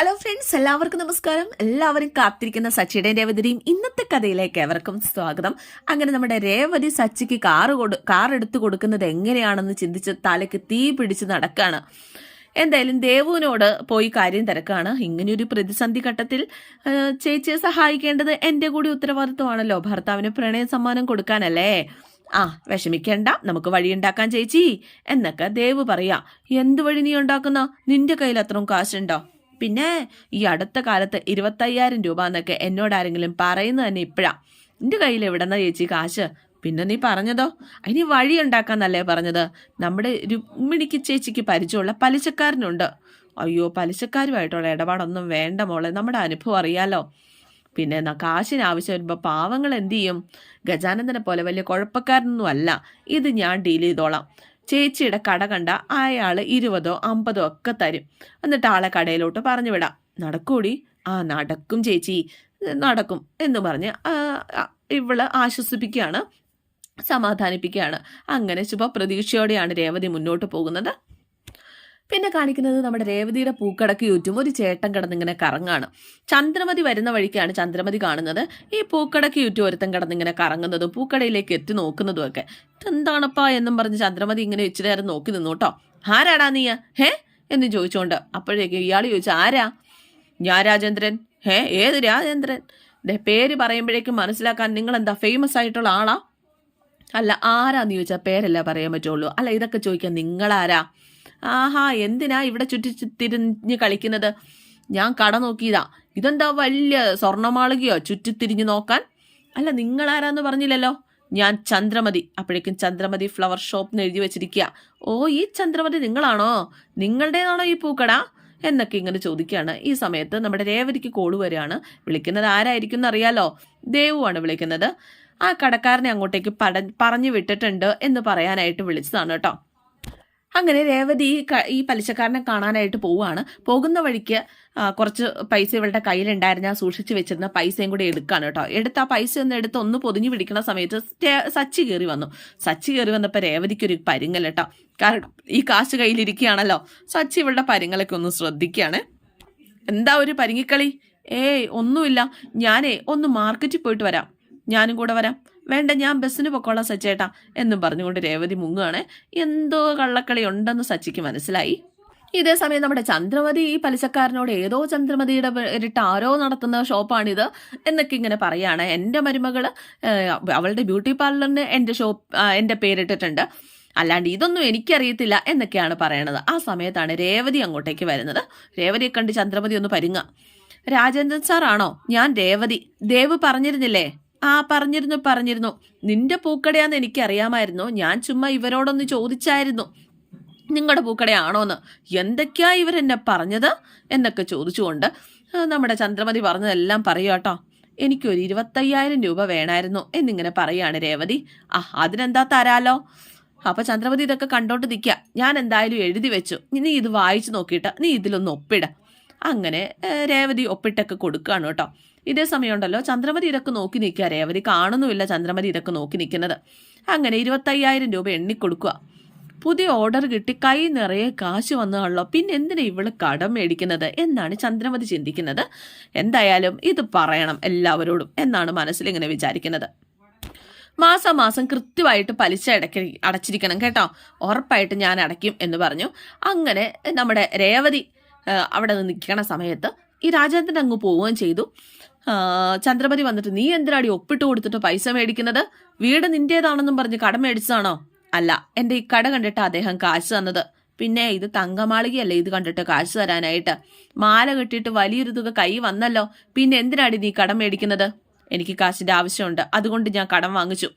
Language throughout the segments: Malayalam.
ഹലോ ഫ്രണ്ട്സ് എല്ലാവർക്കും നമസ്കാരം. എല്ലാവരും കാത്തിരിക്കുന്ന സച്ചിയുടെ രേവതിയും ഇന്നത്തെ കഥയിലേക്ക് എവർക്കും സ്വാഗതം. അങ്ങനെ നമ്മുടെ രേവതി സച്ചിക്ക് കാറ് കൊടു കാർ എടുത്തു കൊടുക്കുന്നത് എങ്ങനെയാണെന്ന് ചിന്തിച്ച് തലയ്ക്ക് തീ പിടിച്ച് നടക്കാണ്. എന്തായാലും ദേവുവിനോട് പോയി കാര്യം തിരക്കാണ്. ഇങ്ങനെയൊരു പ്രതിസന്ധി ഘട്ടത്തിൽ ചേച്ചിയെ സഹായിക്കേണ്ടത് എന്റെ കൂടി ഉത്തരവാദിത്വമാണല്ലോ. ഭർത്താവിന് പ്രണയ സമ്മാനം കൊടുക്കാനല്ലേ? ആ വിഷമിക്കണ്ട. നമുക്ക് വഴിയുണ്ടാക്കാൻ ചേച്ചി. എന്നൊക്കെ ദേവ് പറയാ. എന്ത് വഴി നീ ഉണ്ടാക്കുന്ന? നിന്റെ കയ്യിൽ അത്രയും കാശുണ്ടോ? പിന്നെ ഈ അടുത്ത കാലത്ത് ഇരുപത്തയ്യായിരം രൂപ എന്നൊക്കെ എന്നോട് ആരെങ്കിലും പറയുന്നത് തന്നെ ഇപ്പോഴാണ് എന്റെ കയ്യിൽ എവിടെന്നാ ചേച്ചി കാശ്? പിന്നെ നീ പറഞ്ഞതോ? അതിന് വഴി ഉണ്ടാക്കാന്നല്ലേ പറഞ്ഞത്. നമ്മുടെ രുക്മിണിക്ക് ചേച്ചിക്ക് പരിചയമുള്ള പലിശക്കാരനുണ്ട്. അയ്യോ പലിശക്കാരുമായിട്ടുള്ള ഇടപാടൊന്നും വേണ്ട മോളെ. നമ്മുടെ അനുഭവം അറിയാലോ. പിന്നെ എന്നാ കാശിന് ആവശ്യം വരുമ്പോൾ പാവങ്ങൾ എന്തു ചെയ്യും? ഗജാനന്ദനെ പോലെ വലിയ കുഴപ്പക്കാരനൊന്നും അല്ല. ഇത് ഞാൻ ഡീൽ ചെയ്തോളാം. ചേച്ചിയുടെ കട കണ്ട അയാൾ ഇരുപതോ അമ്പതോ ഒക്കെ തരും. എന്നിട്ട് ആളെ കടയിലോട്ട് പറഞ്ഞു വിടാം. നടക്കൂടി? ആ നടക്കും ചേച്ചി. നടക്കും എന്ന് പറഞ്ഞ് ഇവൾ ആശ്വസിപ്പിക്കുകയാണ് സമാധാനിപ്പിക്കുകയാണ്. അങ്ങനെ ശുഭപ്രതീക്ഷയോടെയാണ് രേവതി മുന്നോട്ട് പോകുന്നത്. പിന്നെ കാണിക്കുന്നത് നമ്മുടെ രേവതിയുടെ പൂക്കടക്ക് ചുറ്റും ഒരു ചേട്ടൻ കിടന്നിങ്ങനെ കറങ്ങാണ്. ചന്ദ്രമതി വരുന്ന വഴിക്കാണ് ചന്ദ്രമതി കാണുന്നത്. ഈ പൂക്കടക്ക് ചുറ്റും ഒരുത്തൻ കിടന്നിങ്ങനെ കറങ്ങുന്നതും പൂക്കടയിലേക്ക് എത്തി നോക്കുന്നതും ഒക്കെ. ഇതെന്താണപ്പാ എന്നും പറഞ്ഞ് ചന്ദ്രമതി ഇങ്ങനെ ഇച്ചിരി നേരം നോക്കി നിന്നു കേട്ടോ. ആരാടാ നീയ ഹേ? എന്ന് ചോദിച്ചുകൊണ്ട് അപ്പോഴേക്കും ഇയാൾ ചോദിച്ചു ആരാ? ഞാൻ രാജേന്ദ്രൻ. ഹേ ഏത് രാജേന്ദ്രൻ? പേര് പറയുമ്പോഴേക്കും മനസ്സിലാക്കാൻ നിങ്ങൾ എന്താ ഫേമസ് ആയിട്ടുള്ള ആളാ? അല്ല ആരാന്ന് ചോദിച്ചാൽ പേരല്ല പറയാൻ പറ്റുള്ളൂ. അല്ല ഇതൊക്കെ ചോദിക്കാൻ നിങ്ങളാരാ? ആഹാ എന്തിനാ ഇവിടെ ചുറ്റി തിരിഞ്ഞ് കളിക്കുന്നത്? ഞാൻ കട നോക്കിയതാ. ഇതെന്താ വലിയ സ്വർണമാളികയോ ചുറ്റിത്തിരിഞ്ഞ് നോക്കാൻ? അല്ല നിങ്ങൾ ആരാന്ന് പറഞ്ഞില്ലല്ലോ? ഞാൻ ചന്ദ്രമതി. അപ്പോഴേക്കും ചന്ദ്രമതി ഫ്ലവർ ഷോപ്പ് എഴുതി വെച്ചിരിക്കുക ഓ ഈ ചന്ദ്രമതി നിങ്ങളാണോ? നിങ്ങളുടേതാണോ ഈ പൂക്കട? എന്നൊക്കെ ഇങ്ങനെ ചോദിക്കുകയാണ്. ഈ സമയത്ത് നമ്മുടെ രേവതിക്ക് കോൾ വരികയാണ്. വിളിക്കുന്നത് ആരായിരിക്കും എന്നറിയാലോ? ദേവുവാണ് വിളിക്കുന്നത്. ആ കടക്കാരനെ അങ്ങോട്ടേക്ക് പട പറഞ്ഞു വിട്ടിട്ടുണ്ട് എന്ന് പറയാനായിട്ട് വിളിച്ചതാണ് കേട്ടോ. അങ്ങനെ രേവതി ഈ പലിശക്കാരനെ കാണാനായിട്ട് പോവുകയാണ്. പോകുന്ന വഴിക്ക് കുറച്ച് പൈസ ഇവളുടെ കയ്യിലുണ്ടായിരുന്ന. സൂക്ഷിച്ച് വെച്ചിരുന്ന പൈസയും കൂടി എടുക്കാണ് കേട്ടോ. എടുത്ത് ആ പൈസ ഒന്ന് എടുത്ത് ഒന്ന് പൊതിഞ്ഞു പിടിക്കുന്ന സമയത്ത് സച്ചി കയറി വന്നു. സച്ചി കയറി വന്നപ്പോൾ രേവതിക്കൊരു പരിങ്ങൽ കേട്ടോ. കാരണം ഈ കാശ് കയ്യിലിരിക്കുകയാണല്ലോ. സച്ചി ഇവളുടെ പരിങ്ങലൊക്കെ ഒന്ന് ശ്രദ്ധിക്കുകയാണ്. എന്താ ഒരു പരിങ്ങിക്കളി? ഏയ് ഒന്നുമില്ല. ഞാനേ ഒന്ന് മാർക്കറ്റിൽ പോയിട്ട് വരാം. ഞാനും കൂടെ വരാം. വേണ്ട ഞാൻ ബസ്സിന് പൊക്കോളാം സച്ചേട്ടാ എന്നും പറഞ്ഞുകൊണ്ട് രേവതി മുങ്ങുകയാണ്. എന്തോ കള്ളക്കളി ഉണ്ടെന്ന് സച്ചിക്ക് മനസ്സിലായി. ഇതേ സമയം നമ്മുടെ ചന്ദ്രമതി ഈ പലിശക്കാരനോട് ഏതോ ചന്ദ്രമതിയുടെ പേരിട്ട് ആരോ നടത്തുന്ന ഷോപ്പാണിത് എന്നൊക്കെ ഇങ്ങനെ പറയാണ്. എന്റെ മരുമകൾ അവളുടെ ബ്യൂട്ടി പാർലറിന് എന്റെ ഷോപ്പ് എന്റെ പേരിട്ടിട്ടുണ്ട്. അല്ലാണ്ട് ഇതൊന്നും എനിക്കറിയത്തില്ല എന്നൊക്കെയാണ് പറയണത്. ആ സമയത്താണ് രേവതി അങ്ങോട്ടേക്ക് വരുന്നത്. രേവതിയെ കണ്ട് ചന്ദ്രമതി ഒന്ന് പരുങ്ങ രാജേന്ദ്രൻ സാറാണോ? ഞാൻ രേവതി. ദേവ് പറഞ്ഞിരുന്നില്ലേ? ആ പറഞ്ഞിരുന്നു പറഞ്ഞിരുന്നു. നിന്റെ പൂക്കടയാന്ന് എനിക്കറിയാമായിരുന്നു. ഞാൻ ചുമ്മാ ഇവരോടൊന്ന് ചോദിച്ചായിരുന്നു. നിങ്ങളുടെ പൂക്കടയാണോന്ന്. എന്തൊക്കെയാ ഇവരെന്നെ പറഞ്ഞത്? എന്നൊക്കെ ചോദിച്ചുകൊണ്ട് നമ്മുടെ ചന്ദ്രമതി പറഞ്ഞതെല്ലാം പറയൂ കേട്ടോ എനിക്കൊരു ഇരുപത്തയ്യായിരം രൂപ വേണമായിരുന്നു എന്നിങ്ങനെ പറയാണ് രേവതി. ആ അതിനെന്താ തരാലോ? അപ്പൊ ചന്ദ്രമതി ഇതൊക്കെ കണ്ടോണ്ട് നിൽക്കുക ഞാൻ എന്തായാലും എഴുതി വെച്ചു. നീ ഇത് വായിച്ചു നോക്കിയിട്ട് നീ ഇതിലൊന്ന് ഒപ്പിട. അങ്ങനെ രേവതി ഒപ്പിട്ടൊക്കെ കൊടുക്കുകയാണ് കേട്ടോ ഇതേ സമയമുണ്ടല്ലോ. ചന്ദ്രമതി ഇതൊക്കെ നോക്കി നിൽക്കാറേ അവർ കാണുന്നുമില്ല ചന്ദ്രമതി ഇതൊക്കെ നോക്കി നിൽക്കുന്നത്. അങ്ങനെ ഇരുപത്തയ്യായിരം രൂപ എണ്ണിക്കൊടുക്കുക. പുതിയ ഓർഡർ കിട്ടി കൈ നിറയെ കാശ് വന്നതാണല്ലോ. പിന്നെ എന്തിനാ ഇവൾ കടം മേടിക്കുന്നത്? എന്നാണ് ചന്ദ്രമതി ചിന്തിക്കുന്നത്. എന്തായാലും ഇത് പറയണം എല്ലാവരോടും എന്നാണ് മനസ്സിലിങ്ങനെ വിചാരിക്കുന്നത്. മാസം മാസം കൃത്യമായിട്ട് പലിശ അടക്ക അടച്ചിരിക്കണം കേട്ടോ. ഉറപ്പായിട്ട് ഞാൻ അടയ്ക്കും എന്ന് പറഞ്ഞു. അങ്ങനെ നമ്മുടെ രേവതി അവിടെ നിന്ന് നിൽക്കണ സമയത്ത് ഈ രാജേന്ദ്രൻ അങ്ങ് പോവുകയും ചെയ്തു. ചന്ദ്രമതി വന്നിട്ട് നീ എന്തിനാടി ഒപ്പിട്ട് കൊടുത്തിട്ട് പൈസ മേടിക്കുന്നത്? വീട് നിന്റേതാണെന്നും പറഞ്ഞ് കടം മേടിച്ചതാണോ? അല്ല എന്റെ ഈ കട കണ്ടിട്ട് അദ്ദേഹം കാശ് തന്നത്. പിന്നെ ഇത് തങ്കമാളികയല്ലേ ഇത് കണ്ടിട്ട് കാശ് തരാനായിട്ട്? മാല കെട്ടിയിട്ട് വലിയൊരു തുക കൈ വന്നല്ലോ പിന്നെ എന്തിനാടി നീ കടം മേടിക്കുന്നത്? എനിക്ക് കാശിന്റെ ആവശ്യമുണ്ട് അതുകൊണ്ട് ഞാൻ കടം വാങ്ങിച്ചു.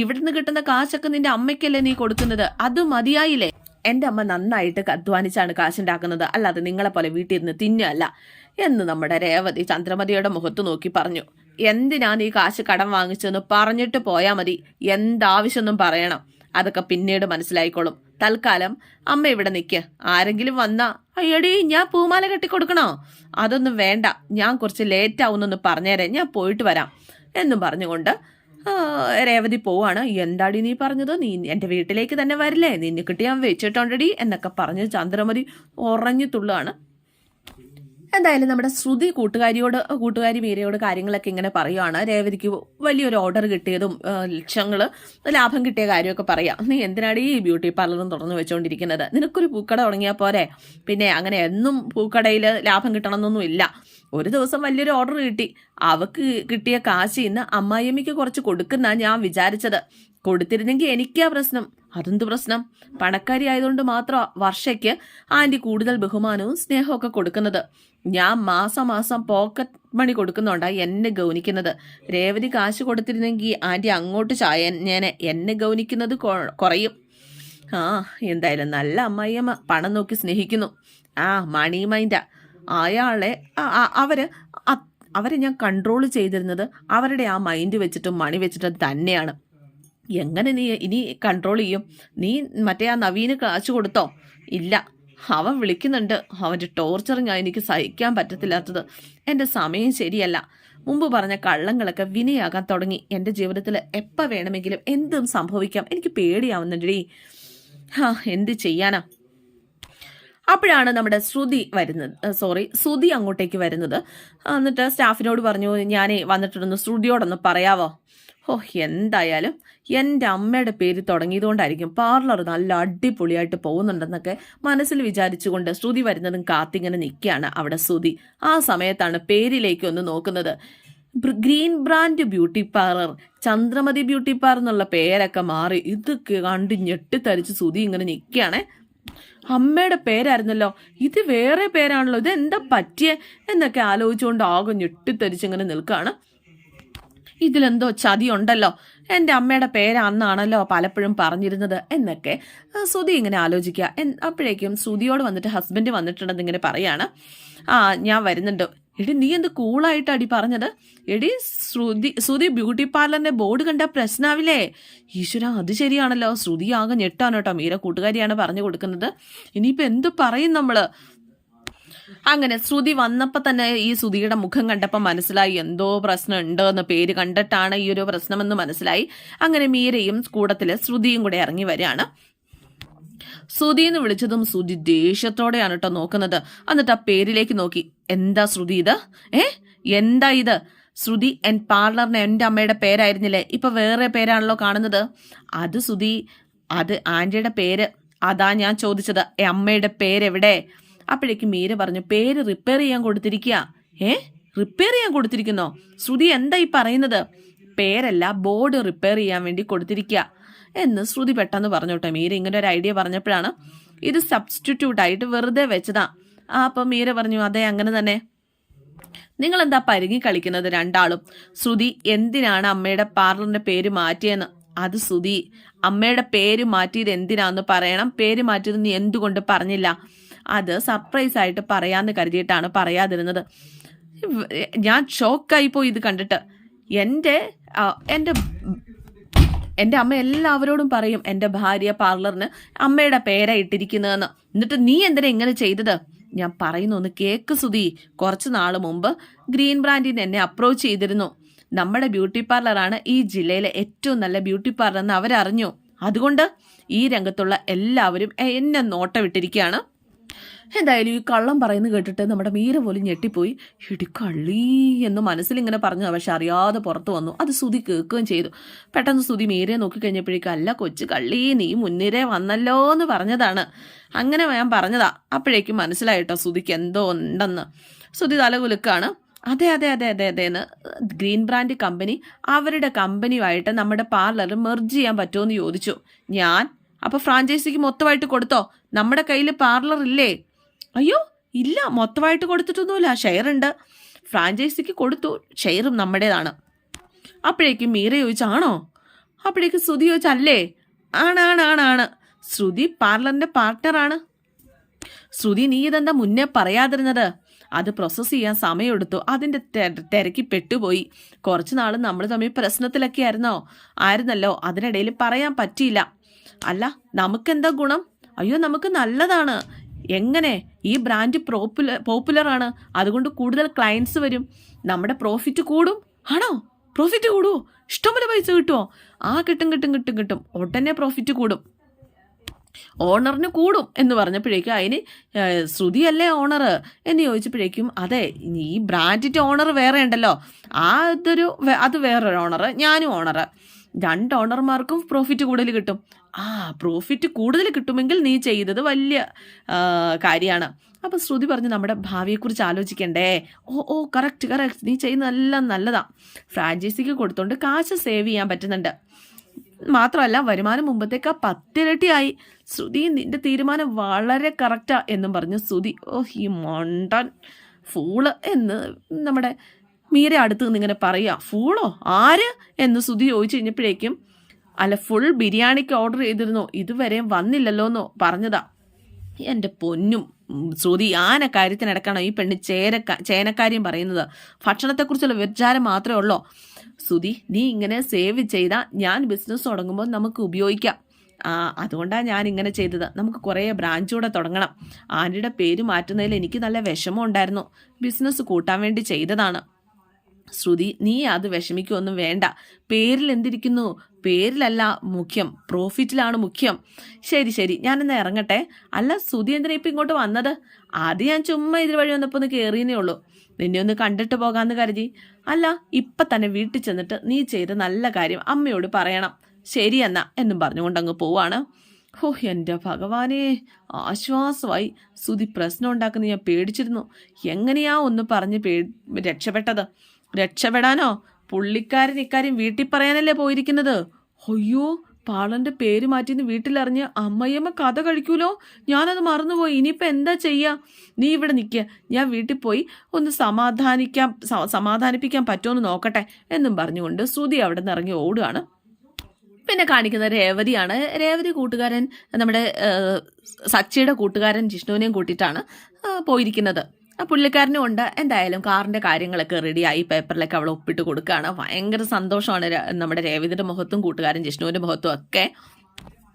ഇവിടുന്ന് കിട്ടുന്ന കാശൊക്കെ നിന്റെ അമ്മയ്ക്കല്ലേ നീ കൊടുക്കുന്നത്? അത് മതിയായില്ലേ? എന്റെ അമ്മ നന്നായിട്ട് അധ്വാനിച്ചാണ് കാശുണ്ടാക്കുന്നത്. അല്ലാതെ നിങ്ങളെ പോലെ വീട്ടിൽ നിന്ന് തിന്നല്ല എന്ന് നമ്മുടെ രേവതി ചന്ദ്രമതിയുടെ മുഖത്ത് നോക്കി പറഞ്ഞു. എന്തിനാ നീ കാശ് കടം വാങ്ങിച്ചെന്ന് പറഞ്ഞിട്ട് പോയാ മതി. എന്താവശ്യമൊന്നും പറയണം. അതൊക്കെ പിന്നീട് മനസ്സിലായിക്കോളും. തൽക്കാലം അമ്മ ഇവിടെ നിൽക്ക് ആരെങ്കിലും വന്നാ അയ്യടി ഞാൻ പൂമാല കെട്ടി കൊടുക്കണോ അതൊന്നും വേണ്ട. ഞാൻ കുറച്ച് ലേറ്റ് ആവുന്നൊന്ന് പറഞ്ഞേരെ. ഞാൻ പോയിട്ട് വരാം. എന്നും പറഞ്ഞുകൊണ്ട് രേവതി പോവാണ്. എന്താടി നീ പറഞ്ഞത്? നീ എന്റെ വീട്ടിലേക്ക് തന്നെ വരില്ലേ? നിന്നെ കിട്ടി ഞാൻ വെച്ചിട്ടുണ്ടടി എന്നൊക്കെ പറഞ്ഞ് ചന്ദ്രമതി ഉറഞ്ഞിട്ടുള്ളതാണ് എന്തായാലും നമ്മുടെ ശ്രുതി കൂട്ടുകാരിയോട് കൂട്ടുകാരി മീരയോട് കാര്യങ്ങളൊക്കെ ഇങ്ങനെ പറയുവാണ്. രേവതിക്ക് വലിയൊരു ഓർഡർ കിട്ടിയതും ലക്ഷങ്ങൾ ലാഭം കിട്ടിയ കാര്യമൊക്കെ പറയാം. നീ എന്തിനാണ് ഈ ബ്യൂട്ടി പാർലറും തുറന്നു വെച്ചുകൊണ്ടിരിക്കുന്നത് നിനക്കൊരു പൂക്കട തുടങ്ങിയാൽ പോരെ. പിന്നെ അങ്ങനെ എന്നും പൂക്കടയിൽ ലാഭം കിട്ടണമെന്നൊന്നും ഇല്ല ഒരു ദിവസം വലിയൊരു ഓർഡർ കിട്ടി. അവക്ക് കിട്ടിയ കാശ് ഇന്ന് അമ്മായിയമ്മയ്ക്ക് കുറച്ച് കൊടുക്കുന്ന ഞാൻ വിചാരിച്ചത്. കൊടുത്തിരുന്നെങ്കിൽ എനിക്കാ പ്രശ്നം. അതെന്ത് പ്രശ്നം? പണക്കാരി ആയതുകൊണ്ട് മാത്രം വർഷയ്ക്ക് ആന്റി കൂടുതൽ ബഹുമാനവും സ്നേഹവും കൊടുക്കുന്നത്. ഞാൻ മാസം മാസം പോക്കറ്റ് മണി കൊടുക്കുന്നുണ്ടാ എന്നെ ഗൗനിക്കുന്നത്. രേവതി കാശ് കൊടുത്തിരുന്നെങ്കിൽ ആന്റി അങ്ങോട്ട് ചായ ഞാൻ എന്നെ ഗൗനിക്കുന്നത് കുറയും. ആ എന്തായാലും നല്ല അമ്മായിയമ്മ പണം നോക്കി സ്നേഹിക്കുന്നു. ആ മണി മൈൻഡാ അയാളെ അവർ അവരെ ഞാൻ കൺട്രോൾ ചെയ്തിരുന്നത് അവരുടെ ആ മൈൻഡ് വെച്ചിട്ടും മണി വെച്ചിട്ടും തന്നെയാണ്. എങ്ങനെ നീ ഇനി കൺട്രോൾ ചെയ്യും? നീ മറ്റേ ആ നവീന് കാശ് കൊടുത്തോ? ഇല്ല. അവൻ വിളിക്കുന്നുണ്ട്. അവന്റെ ടോർച്ചർ ഞാൻ എനിക്ക് സഹിക്കാൻ പറ്റത്തില്ലാത്തത്. എന്റെ സമയം ശരിയല്ല. മുമ്പ് പറഞ്ഞ കള്ളങ്ങളൊക്കെ വിനയാകാൻ തുടങ്ങി. എന്റെ ജീവിതത്തിൽ എപ്പോൾ വേണമെങ്കിലും എന്തും സംഭവിക്കാം. എനിക്ക് പേടിയാവുന്നുണ്ടേ ആ എന്ത് ചെയ്യാനാ? അപ്പോഴാണ് നമ്മുടെ ശ്രുതി വരുന്നത്. സോറി ശ്രുതി അങ്ങോട്ടേക്ക് വരുന്നത്. എന്നിട്ട് സ്റ്റാഫിനോട് പറഞ്ഞു ഞാനേ വന്നിട്ടുണ്ടെന്ന് ശ്രുതിയോടൊന്ന് പറയാവോ? ഓ എന്തായാലും എന്റെ അമ്മയുടെ പേര് തുടങ്ങിയതുകൊണ്ടായിരിക്കും പാർലർ നല്ല അടിപൊളിയായിട്ട് പോകുന്നുണ്ടെന്നൊക്കെ മനസ്സിൽ വിചാരിച്ചുകൊണ്ട് ശ്രുതി വരുന്നതും കാത്തിങ്ങനെ നിൽക്കുകയാണ് അവിടെ ശ്രുതി. ആ സമയത്താണ് പേരിലേക്ക് ഒന്ന് നോക്കുന്നത്. Green brand beauty parlour Chandramathi beauty parlour എന്നുള്ള പേരൊക്കെ മാറി. ഇതൊക്കെ കണ്ട് ഞെട്ടിത്തരിച്ച് ശ്രുതി ഇങ്ങനെ നിൽക്കുകയാണേ. അമ്മയുടെ പേരായിരുന്നല്ലോ. ഇത് വേറെ പേരാണല്ലോ. ഇത് എന്താ പറ്റിയേ എന്നൊക്കെ ആലോചിച്ചുകൊണ്ട് ആകെ ഞെട്ടിത്തരിച്ചിങ്ങനെ നിൽക്കുകയാണ് ഇതിലെന്തോ ചതി ഉണ്ടല്ലോ എന്റെ അമ്മയുടെ പേര് അന്നാണല്ലോ പലപ്പോഴും പറഞ്ഞിരുന്നത് എന്നൊക്കെ ശ്രുതി ഇങ്ങനെ ആലോചിക്കുക. അപ്പോഴേക്കും ശ്രുതിയോട് വന്നിട്ട് ഹസ്ബൻഡ് വന്നിട്ടുണ്ടെന്ന് ഇങ്ങനെ പറയാണ്. ആ ഞാൻ വരുന്നുണ്ട്. എടി നീ എന്ത് കൂളായിട്ട് അടി പറഞ്ഞത്? എടി ശ്രുതി ശ്രുതി ബ്യൂട്ടി പാർലറിന്റെ ബോർഡ് കണ്ട പ്രശ്നാവില്ലേ? ഈശ്വര അത് ശരിയാണല്ലോ. ശ്രുതി ആകെ ഞെട്ടാണ് കേട്ടോ. മീര കൂട്ടുകാരിയാണ് പറഞ്ഞു കൊടുക്കുന്നത്. ഇനിയിപ്പോ എന്ത് പറയും നമ്മൾ? അങ്ങനെ ശ്രുതി വന്നപ്പോ തന്നെ ഈ ശ്രുതിയുടെ മുഖം കണ്ടപ്പോൾ മനസ്സിലായി എന്തോ പ്രശ്നം ഉണ്ട് എന്ന് പേര് കണ്ടിട്ടാണ് ഈ ഒരു പ്രശ്നമെന്ന് മനസ്സിലായി. അങ്ങനെ മീരയും കൂടത്തിൽ ശ്രുതിയും കൂടെ ഇറങ്ങി വരികയാണ്. ശ്രുതി എന്ന് വിളിച്ചതും ശ്രുതി ദേഷ്യത്തോടെയാണ് കേട്ടോ നോക്കുന്നത്. എന്നിട്ട് ആ പേരിലേക്ക് നോക്കി. എന്താ ശ്രുതി ഇത്? ഏ? എന്താ ഇത്? ശ്രുതി എൻ പാർലറിന് എന്റെ അമ്മയുടെ പേരായിരുന്നില്ലേ? ഇപ്പൊ വേറെ പേരാണല്ലോ കാണുന്നത്. അത് ശ്രുതി അത് ആന്റിയുടെ പേര്. അതാ ഞാൻ ചോദിച്ചത്. ഏ അമ്മയുടെ പേരെവിടെ? അപ്പോഴേക്ക് മീര പറഞ്ഞു പേര് റിപ്പയർ ചെയ്യാൻ കൊടുത്തിരിക്കുക ഏ? റിപ്പയർ ചെയ്യാൻ കൊടുത്തിരിക്കുന്നോ? ശ്രുതി എന്താ ഈ പറയുന്നത്? പേരല്ല ബോർഡ് റിപ്പയർ ചെയ്യാൻ വേണ്ടി കൊടുത്തിരിക്കുക എന്ന് ശ്രുതി പെട്ടെന്ന് പറഞ്ഞു കേട്ടോ. മീര ഇങ്ങനെ ഒരു ഐഡിയ പറഞ്ഞപ്പോഴാണ് ഇത് സബ്സ്റ്റിറ്റ്യൂട്ട് ആയിട്ട് വെറുതെ വെച്ചതാ. ആ അപ്പം മീര പറഞ്ഞു അതെ അങ്ങനെ തന്നെ. നിങ്ങൾ എന്താ പരുങ്ങി കളിക്കുന്നത് രണ്ടാളും? ശ്രുതി എന്തിനാണ് അമ്മയുടെ പാർലറിന്റെ പേര് മാറ്റിയെന്ന്? അത് ശ്രുതി അമ്മയുടെ പേര് മാറ്റിയത് എന്തിനാന്ന് പറയണം? പേര് മാറ്റിയത് നീ എന്തുകൊണ്ട് പറഞ്ഞില്ല? അത് സർപ്രൈസ് ആയിട്ട് പറയാന്ന് കരുതിയിട്ടാണ് പറയാതിരുന്നത്. ഞാൻ ഷോക്കായി പോയി ഇത് കണ്ടിട്ട്. എന്റെ എന്റെ എന്റെ അമ്മ എല്ലാവരോടും പറയും എന്റെ ഭാര്യ പാർലറിന് അമ്മയുടെ പേരാ ഇട്ടിരിക്കുന്നതെന്ന്. എന്നിട്ട് നീ എന്തിനാ ഇങ്ങനെ ചെയ്തത്? ഞാൻ പറയുന്നു ഒന്ന് കേക്ക് സുധി. കുറച്ച് നാൾ മുമ്പ് ഗ്രീൻ ബ്രാൻഡിന് എന്നെ അപ്രോച്ച് ചെയ്തിരുന്നു. നമ്മുടെ ബ്യൂട്ടി പാർലറാണ് ഈ ജില്ലയിലെ ഏറ്റവും നല്ല ബ്യൂട്ടി പാർലർ എന്ന് അവരറിഞ്ഞു. അതുകൊണ്ട് ഈ രംഗത്തുള്ള എല്ലാവരും എന്നെ നോട്ടമിട്ടിരിക്കുകയാണ്. എന്തായാലും ഈ കള്ളം പറയുന്നു കേട്ടിട്ട് നമ്മുടെ മീര പോലും ഞെട്ടിപ്പോയി. ഇടി കള്ളി എന്ന് മനസ്സിലിങ്ങനെ പറഞ്ഞു പക്ഷെ അറിയാതെ പുറത്തു വന്നു. അത് സുതി കേൾക്കുകയും ചെയ്തു. പെട്ടെന്ന് സുതി മീരയെ നോക്കിക്കഴിഞ്ഞപ്പോഴേക്കും അല്ല കൊച്ചു കള്ളി നീ മുൻനിരെ വന്നല്ലോ എന്ന് പറഞ്ഞതാണ്. അങ്ങനെ ഞാൻ പറഞ്ഞതാ. അപ്പോഴേക്കും മനസ്സിലായിട്ടോ സുതിക്ക് എന്തോ ഉണ്ടെന്ന്. സുതി തലകുലുക്കാണ് അതെ അതെ അതെ അതെ അതെ എന്ന് ഗ്രീൻ ബ്രാൻഡ് കമ്പനി അവരുടെ കമ്പനിയുമായിട്ട് നമ്മുടെ പാർലർ മെർജ് ചെയ്യാൻ പറ്റുമോ എന്ന് ചോദിച്ചു. ഞാൻ? അപ്പോൾ ഫ്രാഞ്ചൈസിക്ക് മൊത്തമായിട്ട് കൊടുത്തോ? നമ്മുടെ കയ്യിൽ പാർലർ ഇല്ലേ? അയ്യോ ഇല്ല മൊത്തമായിട്ട് കൊടുത്തിട്ടൊന്നുമില്ല. ഷെയർ ഉണ്ട്. ഫ്രാഞ്ചൈസിക്ക് കൊടുത്തു. ഷെയറും നമ്മുടേതാണ്. അപ്പോഴേക്കും മീര ചോദിച്ചാണോ? അപ്പോഴേക്കും ശ്രുതി ചോദിച്ചല്ലേ? ആണാണാണാണ്. ശ്രുതി പാർലറിന്റെ പാർട്ട്ണറാണ് ശ്രുതി നീ ഇതെന്താ മുന്നേ പറയാതിരുന്നത്? അത് പ്രോസസ്സ് ചെയ്യാൻ സമയമെടുത്തു. അതിന്റെ തിരക്കി പെട്ടുപോയി. കുറച്ച് നാൾ നമ്മൾ തമ്മിൽ പ്രശ്നത്തിലൊക്കെ ആയിരുന്നോ? ആയിരുന്നല്ലോ. അതിനിടയിൽ പറയാൻ പറ്റിയില്ല. അല്ല നമുക്കെന്താ ഗുണം? അയ്യോ നമുക്ക് നല്ലതാണ്. എങ്ങനെ ഈ ബ്രാൻഡ് പ്രോപ്പുലർ പോപ്പുലറാണ് അതുകൊണ്ട് കൂടുതൽ ക്ലയൻസ് വരും. നമ്മുടെ പ്രോഫിറ്റ് കൂടും. ആണോ? പ്രോഫിറ്റ് കൂടുമോ ഇഷ്ടംപോലെ പൈസ കിട്ടുമോ ആ കിട്ടും കിട്ടും കിട്ടും കിട്ടും. ഉടനെ പ്രോഫിറ്റ് കൂടും. ഓണറിന് കൂടും എന്ന് പറഞ്ഞപ്പോഴേക്കും അതിന് ശ്രുതിയല്ലേ ഓണർ എന്ന് ചോദിച്ചപ്പോഴേക്കും അതെ ഈ ബ്രാൻഡിന്റെ ഓണർ വേറെ ഉണ്ടല്ലോ ആ ഇതൊരു അത് വേറൊരു ഓണർ ഞാനും ഓണർ രണ്ട് ഓണർമാർക്കും പ്രോഫിറ്റ് കൂടുതൽ കിട്ടും. ആ പ്രോഫിറ്റ് കൂടുതൽ കിട്ടുമെങ്കിൽ നീ ചെയ്തത് വലിയ കാര്യമാണ്. അപ്പം ശ്രുതി പറഞ്ഞു നമ്മുടെ ഭാവിയെക്കുറിച്ച് ആലോചിക്കണ്ടേ? ഓ ഓ കറക്റ്റ് കറക്റ്റ് നീ ചെയ്യുന്നതെല്ലാം നല്ലതാണ് ഫ്രാഞ്ചൈസിക്ക് കൊടുത്തോണ്ട് കാശ് സേവ് ചെയ്യാൻ പറ്റുന്നുണ്ട്. മാത്രമല്ല വരുമാനം മുമ്പത്തേക്കാ പത്തിരട്ടിയായി. ശ്രുതി നിന്റെ തീരുമാനം വളരെ കറക്റ്റാ എന്നും പറഞ്ഞു ശ്രുതി. ഓ ഈ മണ്ടൻ ഫൂൾ എന്ന് നമ്മുടെ മീര അടുത്ത് നിന്ന് ഇങ്ങനെ പറയാ ഫൂളോ ആര്? എന്ന് ശ്രുതി ചോദിച്ചു കഴിഞ്ഞപ്പോഴേക്കും അല്ല ഫുൾ ബിരിയാണിക്ക് ഓർഡർ ചെയ്തിരുന്നോ? ഇതുവരെയും വന്നില്ലല്ലോ എന്നോ പറഞ്ഞതാ. എന്റെ പൊന്നും ശ്രുതി ആന കാര്യത്തിനിടക്കാണോ ഈ പെണ്ണ് ചേരക്ക ചേനക്കാര്യം പറയുന്നത്. ഭക്ഷണത്തെക്കുറിച്ചുള്ള വിചാരം മാത്രമേ ഉള്ളോ? ശ്രുതി നീ ഇങ്ങനെ സേവ് ചെയ്താൽ ഞാൻ ബിസിനസ് തുടങ്ങുമ്പോൾ നമുക്ക് ഉപയോഗിക്കാം. അതുകൊണ്ടാണ് ഞാൻ ഇങ്ങനെ ചെയ്തത്. നമുക്ക് കുറേ ബ്രാഞ്ച് കൂടെ തുടങ്ങണം. ആന്റിയുടെ പേര് മാറ്റുന്നതിൽ എനിക്ക് നല്ല വിഷമം ഉണ്ടായിരുന്നു. ബിസിനസ് കൂട്ടാൻ വേണ്ടി ചെയ്തതാണ്. ശ്രുതി നീ അത് വിഷമിക്കൊന്നും വേണ്ട. പേരിൽ എന്തിരിക്കുന്നു പേരിലല്ല മുഖ്യം. പ്രോഫിറ്റിലാണ് മുഖ്യം. ശരി ശരി. ഞാനിന്ന് ഇറങ്ങട്ടെ. അല്ല ശ്രുതി എന്തിനാ ഇപ്പം ഇങ്ങോട്ട് വന്നത്? ആദ്യം ഞാൻ ചുമ്മാ ഇതിൽ വഴി വന്നപ്പോൾ ഒന്ന് കയറിയേ ഉള്ളൂ. നിന്നെ ഒന്ന് കണ്ടിട്ട് പോകാമെന്ന് കരുതി. അല്ല ഇപ്പം തന്നെ വീട്ടിൽ ചെന്നിട്ട് നീ ചെയ്ത നല്ല കാര്യം അമ്മയോട് പറയണം. ശരി എന്നാ എന്നും പറഞ്ഞുകൊണ്ട് അങ്ങ് പോവാണ്. ഹോ എന്റെ ഭഗവാനെ. ആശ്വാസമായി. സുതി പ്രശ്നം ഉണ്ടാക്കുന്ന ഞാൻ പേടിച്ചിരുന്നു. എങ്ങനെയാ ഒന്ന് പറഞ്ഞ് പേ രക്ഷപ്പെട്ടത്? രക്ഷപ്പെടാനോ? പുള്ളിക്കാരൻ ഇക്കാര്യം വീട്ടിൽ പറയാനല്ലേ പോയിരിക്കുന്നത്? അയ്യോ പാളന്റെ പേര് മാറ്റിന്ന് വീട്ടിലറിഞ്ഞ് അമ്മയമ്മ കഥ കഴിക്കൂലോ? ഞാനത് മറന്നുപോയി. ഇനിയിപ്പോൾ എന്താ ചെയ്യുക നീ ഇവിടെ നിൽക്കുക ഞാൻ വീട്ടിൽ പോയി ഒന്ന് സമാധാനിക്കാൻ സമാധാനിപ്പിക്കാൻ പറ്റുമെന്ന് നോക്കട്ടെ എന്നും പറഞ്ഞുകൊണ്ട് ശ്രുതി അവിടെ നിന്ന് ഇറങ്ങി ഓടുകയാണ് പിന്നെ കാണിക്കുന്ന രേവതിയാണ്. രേവതി കൂട്ടുകാരൻ നമ്മുടെ സച്ചിയുടെ കൂട്ടുകാരൻ ജിഷ്ണുവിനെയും കൂട്ടിയിട്ടാണ് പോയിരിക്കുന്നത്. ആ പുള്ളിക്കാരനും ഉണ്ട്. എന്തായാലും കാറിന്റെ കാര്യങ്ങളൊക്കെ റെഡിയായി പേപ്പറിലൊക്കെ അവൾ ഒപ്പിട്ട് കൊടുക്കുകയാണ്. ഭയങ്കര സന്തോഷമാണ് നമ്മുടെ രേവതിന്റെ മുഖത്തും കൂട്ടുകാരൻ ജിഷ്ണുവിന്റെ മുഖത്തും ഒക്കെ.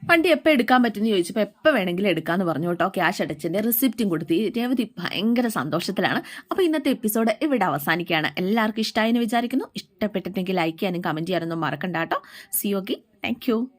വണ്ടി എപ്പോൾ എടുക്കാൻ പറ്റുമെന്ന് ചോദിച്ചപ്പോൾ എപ്പോൾ വേണമെങ്കിലും എടുക്കാമെന്ന് പറഞ്ഞു കേട്ടോ. ക്യാഷ് അടച്ചതിന്റെ റിസിപ്റ്റും കൊടുത്തി. രേവതി ഭയങ്കര സന്തോഷത്തിലാണ്. അപ്പോൾ ഇന്നത്തെ എപ്പിസോഡ് ഇവിടെ അവസാനിക്കുകയാണ്. എല്ലാവർക്കും ഇഷ്ടമായി എന്ന് വിചാരിക്കുന്നു. ഇഷ്ടപ്പെട്ടിട്ടുണ്ടെങ്കിൽ ലൈക്ക് ചെയ്യാനും കമന്റ് ചെയ്യാനൊന്നും മറക്കണ്ട കേട്ടോ. C okay thank